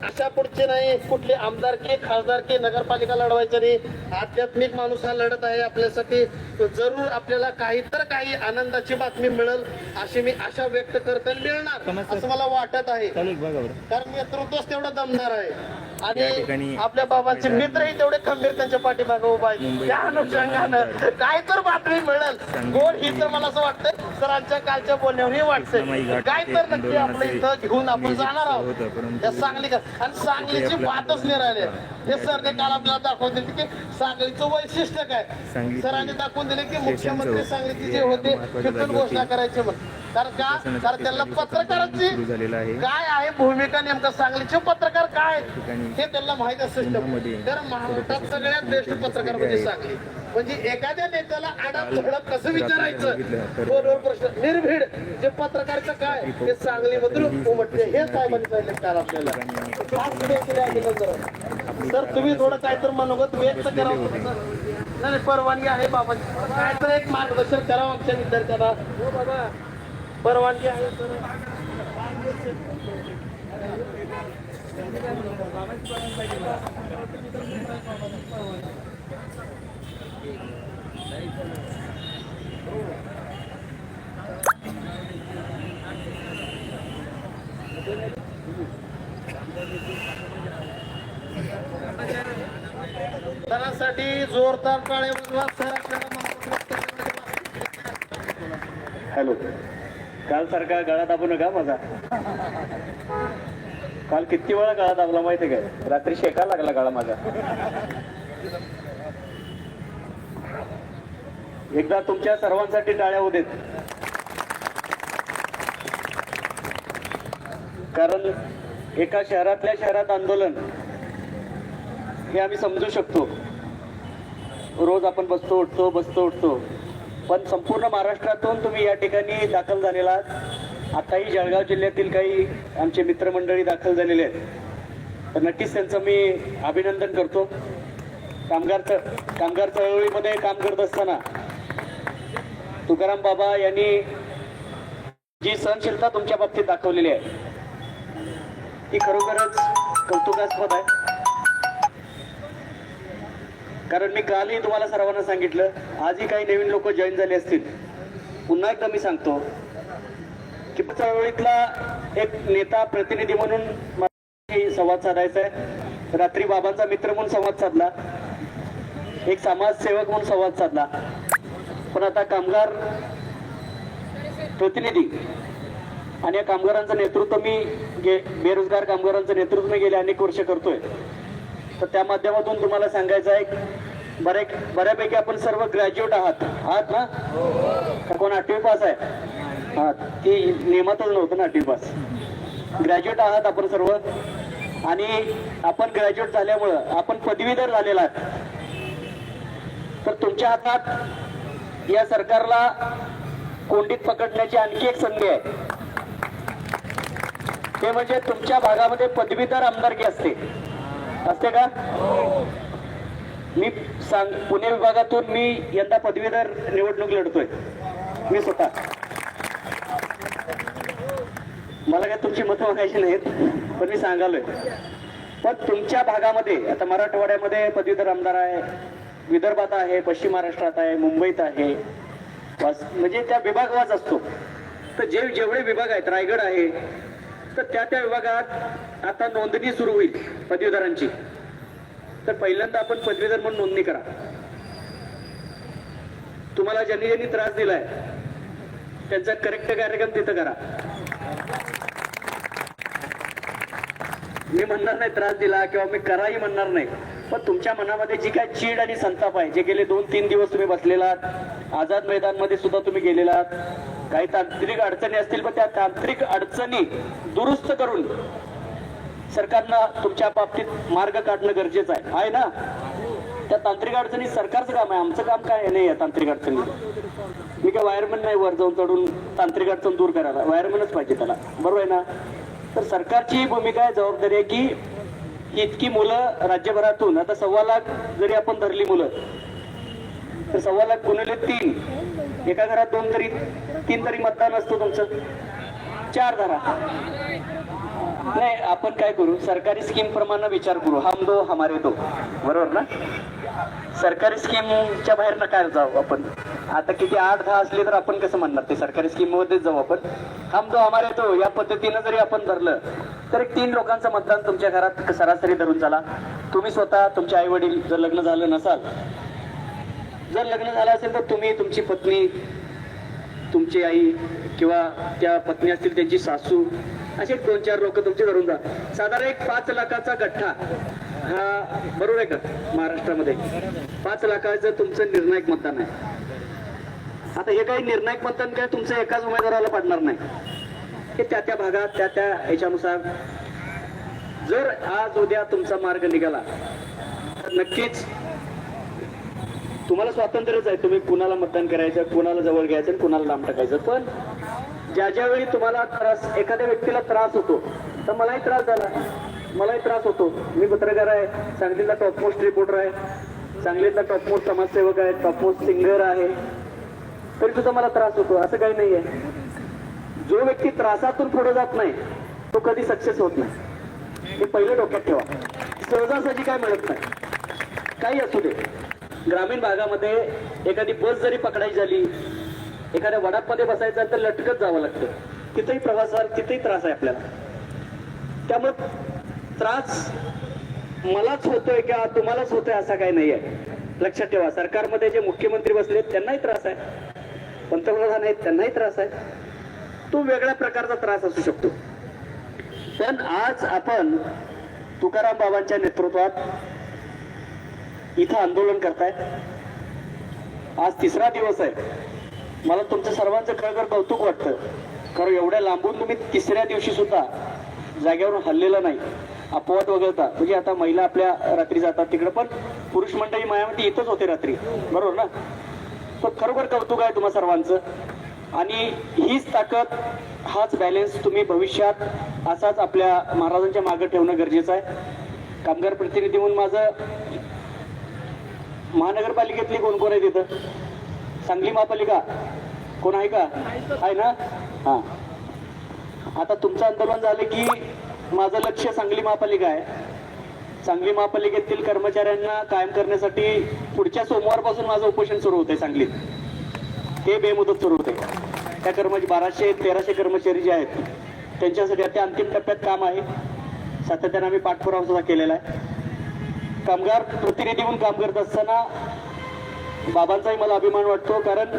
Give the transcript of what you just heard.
अशा पुढचे नाही कुठले आमदारकी खासदारकी नगरपालिका लढवायचं नाही. आध्यात्मिक माणूस हा लढत आहे आपल्यासाठी. जरूर आपल्याला काही तर काही आनंदाची बातमी मिळेल अशी मी आशा व्यक्त करताना मिळणार असं मला वाटत आहे. आहे कारण नेतृत्वच तेवढं दमदार आहे. आणि आपल्या बाबांचे मित्रही तेवढे खंबीर त्यांच्या पाठीमागे उभा मुंबई- त्या अनुषंगानं काय तर बातमी मिळेल. गोड ही तर मला असं वाटतं सरांच्या कालच्या बोलण्यावरही वाटतंय. काय तर नक्की आपलं इथं घेऊन आपण जाणार आहोत. सांगली का आणि सांगलीची बातच नाही राहिली हे सर ते काल आपल्याला दाखवून दिले की सांगलीचं वैशिष्ट्य काय सरांनी दाखवून दिले की मुख्यमंत्री. सांगलीचे जे होते तिथून घोषणा करायची म्हणून त्यांना पत्रकारांची सुरू झालेलं आहे. काय आहे? भूमिका नेमका सांगलीचे पत्रकार काय हे त्यांना माहीत पुण्यामध्ये तर महाराष्ट्रात सगळ्यात बेस्ट पत्रकार म्हणजे सांगली. म्हणजे एखाद्या नेत्याला आडाप थोडं कसं विचारायचं? फोनवर प्रश्न. निर्भीड जे पत्रकारिता काय? हे सांगलीमधून उमटते. हे साहेबांनी सांगितलं काल आपल्याला. सर तुम्ही थोडं काय तर मनोगत व्यक्त करावं नाही नाही, परवानगी आहे बाबा काय तर एक मार्गदर्शन करावं आमच्या विद्यार्थ्यांना. हो बाबा परवानगी आहे सर सरांसाठी जोरदार टाळे हॅलो. काल सारखा गळा दाबू नका माझा. काल किती वेळा गळा दाबला माहिती काय रात्री शेका लागला गळा माझा. एकदा तुमच्या सर्वांसाठी टाळ्या होऊ देत. कारण एका शहरातल्या शहरात आंदोलन हे आम्ही समजू शकतो. रोज आपण बसतो उठतो बसतो उठतो. पण संपूर्ण महाराष्ट्रातून तुम्ही या ठिकाणी दाखल झालेला आहात. आताही जळगाव जिल्ह्यातील काही आमचे मित्रमंडळी दाखल झालेले आहेत. तर नक्कीच त्यांचं मी अभिनंदन करतो. कामगार च- कामगार चळवळीमध्ये काम करत असताना तुकाराम बाबा यांनी जी सहनशीलता तुमच्या बाबतीत दाखवलेली आहे ती खरोखरच कौतुकास्पद आहे. कारण मी कालही तुम्हाला सर्वांना सांगितलं आजही काही नवीन लोक जॉईन झाले असतील. पुन्हा एकदा मी सांगतो की चळवळीतला एक नेता प्रतिनिधी म्हणून मला संवाद साधायचा आहे. रात्री बाबांचा मित्र म्हणून संवाद साधला. एक समाजसेवक म्हणून संवाद साधला. पण आता कामगार प्रतिनिधी आणि या कामगारांचं नेतृत्व मी गे बेरोजगार कामगारांचं नेतृत्व मी गेले अनेक वर्ष करतोय. तर त्या माध्यमातून तुम्हाला सांगायचं आहे बरे बऱ्यापैकी आपण सर्व ग्रॅज्युएट आहात. आहात ना? का कोण आठवी पास आहे? हा ती नियमातच नव्हतं ना आठवी पास. ग्रॅज्युएट आहात आपण सर्व. आणि आपण ग्रॅज्युएट झाल्यामुळं आपण पदवीधर झालेला आहात. तर तुमच्या हातात या सरकारला कोंडीत पकडण्याची आणखी एक संधी आहे. ते म्हणजे तुमच्या भागामध्ये पदवीधर आमदारकी असते. असते का? मी सांग पुणे विभागातून मी यंदा पदवीधर निवडणूक लढतोय. मी स्वतः. मला काय तुमची मतं मागायची नाहीत पण मी सांगालोय. पण तुमच्या भागामध्ये आता मराठवाड्यामध्ये पदवीधर आमदार आहे विदर्भात आहे पश्चिम महाराष्ट्रात आहे मुंबईत आहे म्हणजे त्या विभागवाच असतो. तर जे जेवढे विभाग आहेत रायगड आहे तर त्या त्या विभागात आता नोंदणी सुरू होईल पदवीधरांची. तर पहिल्यांदा आपण पदवीधर म्हणून नोंदणी करा. तुम्हाला ज्यांनी ज्यांनी त्रास दिलाय त्यांचा करेक्ट कार्यक्रम तिथं करा. मी म्हणणार नाही त्रास दिला किंवा मी कराही म्हणणार नाही पण तुमच्या मनामध्ये जी काय चीड आणि संताप आहे जे गेले दोन तीन दिवस तुम्ही बसलेला आहात आझाद मैदानमध्ये सुद्धा तुम्ही गेलेला आहात काही तांत्रिक अडचणी असतील पण त्या तांत्रिक अडचणी दुरुस्त करून सरकारनं तुमच्या बाबतीत मार्ग काढणं गरजेचं आहे. आहे ना? त्या तांत्रिक अडचणी सरकारचं काम आहे. आमचं काम काय नाही आहे तांत्रिक अडचणी. मी काय वायरमन नाही वर जाऊन चढून तांत्रिक अडचण दूर करायला. वायरमनच पाहिजे त्याला. बरोबर आहे ना? तर सरकारची भूमिका आहे जबाबदारी आहे की इतकी मुलं राज्यभरातून आता सव्वा लाख जरी आपण धरली मुलं तर सव्वा लाख गुणले तीन. एका घरात दोन तरी तीन तरी मतदान असतो तुमचं. चार धरा. नाही आपण काय करू? सरकारी स्कीम प्रमाणे विचार करू. हम दो हमारे दो. बरोबर ना? सरकारी स्कीमच्या बाहेर ना काय जाऊ आपण? आता किती आठ दहा असले तर आपण कसं म्हणणार? ते सरकारी स्कीम मध्येच जाऊ आपण. हम दो हमारे दो या पद्धतीनं जरी आपण धरलं तर एक तीन लोकांचं मतदान तुमच्या घरात सरासरी धरून चला. तुम्ही स्वतः तुमचे आई वडील जर लग्न झालं नसाल जर लग्न झालं असेल तर तुम्ही तुमची पत्नी तुमची आई किंवा त्या पत्नी असतील त्यांची सासू असे दोन चार लोक तुमचे धरून जा. साधारण एक पाच लाखाचा गठ्ठा. हा बरोबर आहे का? महाराष्ट्रामध्ये. पाच लाखाचं तुमचं निर्णायक मतदान आहे. आता हे काही निर्णायक मतदान काय तुमचं एकाच उमेदवाराला पडणार नाही. हे त्या त्या भागात त्या त्या ह्याच्यानुसार. जर आज उद्या तुमचा मार्ग निघाला तर नक्कीच तुम्हाला स्वातंत्र्यच आहे. तुम्ही कुणाला मतदान करायचं कुणाला जवळ घ्यायचं आणि कुणाला लांब टाकायचं. पण ज्या ज्या वेळी तुम्हाला त्रास एखाद्या व्यक्तीला त्रास होतो तर मलाही त्रास झाला. मलाही त्रास होतो. मी पत्रकार आहे सांगलीला टॉपमोस्ट रिपोर्टर आहे. सांगलीतला टॉपमोस्ट समाजसेवक आहे टॉपमोस्ट सिंगर आहे. तरी सुद्धा मला त्रास होतो. असं काही नाही आहे. जो व्यक्ती त्रासातून पुढे जात नाही तो कधी सक्सेस होत नाही. हे पहिलं डोक्यात ठेवा. सहजासहजी काय मिळत नाही. काही असू दे. ग्रामीण भागामध्ये एखादी बस जरी पकडायची झाली एखाद्या वडापमध्ये बसायचं तर लटकत जावं लागतं. तिथेही प्रवासावर तिथेही त्रास आहे आपल्याला. त्यामुळे त्रास मलाच होतोय किंवा तुम्हालाच होतोय असा काही नाही आहे लक्षात ठेवा सरकारमध्ये जे मुख्यमंत्री बसले त्यांनाही त्रास आहे. पंतप्रधान आहेत त्यांनाही त्रास आहे. तो वेगळ्या प्रकारचा त्रास असू शकतो. पण आज आपण तुकाराम बाबांच्या नेतृत्वात इथं आंदोलन करतायत. आज तिसरा दिवस आहे. मला तुमचं सर्वांचं खरं कौतुक वाटतं. कारण एवढ्या लांबून तुम्ही तिसऱ्या दिवशी सुद्धा जागेवरून हल्लेलं नाही. अपवाद वगळता. म्हणजे आता महिला आपल्या रात्री जातात तिकडे पण पुरुष मंडळी मायामध्ये इथंच होते रात्री. बरोबर ना? तर खरोखर कौतुक आहे तुम्हा सर्वांचं. आणि हीच ताकद हाच बॅलेन्स तुम्ही भविष्यात असाच आपल्या महाराजांच्या मागे ठेवणं गरजेचं आहे. कामगार प्रतिनिधी म्हणून माझं महानगरपालिकेतली कोण कोण आहे तिथं सांगली महापालिका? कोण आहे का? आहे ना? हा. आता तुमचं आंदोलन झालं की माझं लक्ष सांगली महापालिका आहे. सांगली महापालिकेतील कर्मचाऱ्यांना कायम करण्यासाठी पुढच्या सोमवारपासून माझं उपोषण सुरू होते सांगलीत. हे बेमुदत सुरू होते त्या कर्मचारी बाराशे तेराशे कर्मचारी जे आहेत त्यांच्यासाठी आता अंतिम टप्प्यात काम आहे. सातत्याने आम्ही पाठपुरावा सुद्धा केलेला आहे. कामगार प्रतिनिधी म्हणून काम करत असताना बाबांचाही मला अभिमान वाटतो कारण